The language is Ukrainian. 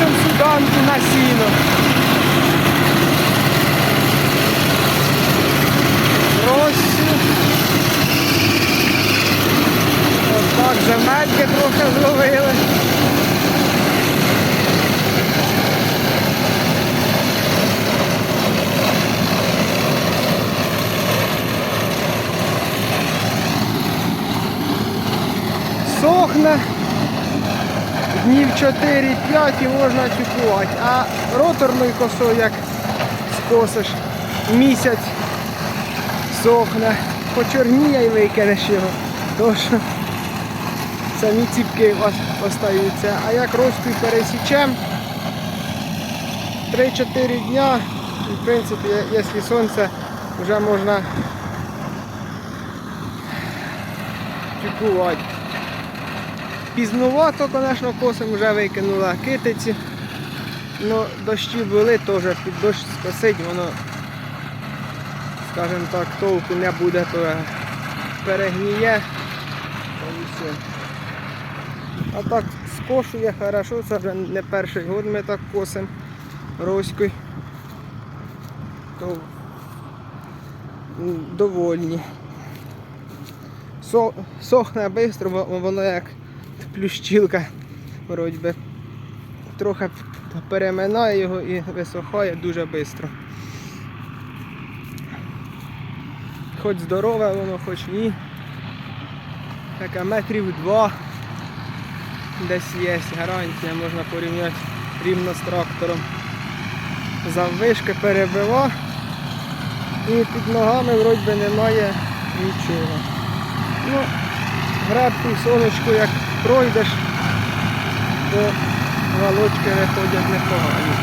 Косим суданку на сіно. Рощу. Отак земельки трохи зловили. Сохне днів 4-5 і можна чекувати. А роторною косою, як скосиш, місяць сохне, почорніє і викинеш його. Тож самі ціпки ос- остаються. А як розкій пересічем 3-4 дня, і в принципі, якщо сонце, вже можна чекувати. Пізнувато, звісно, косим вже викинула китиці. Ну, дощі були теж під дощ скосить, воно, скажімо так, толку не буде, то перегніє. А так скошує хорошо, це вже не перший год ми так косимо роською. То довольні. Сохне швидко, воно як плющилка, вроді би. Трохи переминає його і висохає дуже швидко. Хоч здорове воно, хоч ні. Таке метрів два десь є гарантія, можна порівняти рівно з трактором. Заввишки перебива і під ногами вроді немає нічого. Ну, гребку сонечку як пройдеш, то волочки виходять непогані.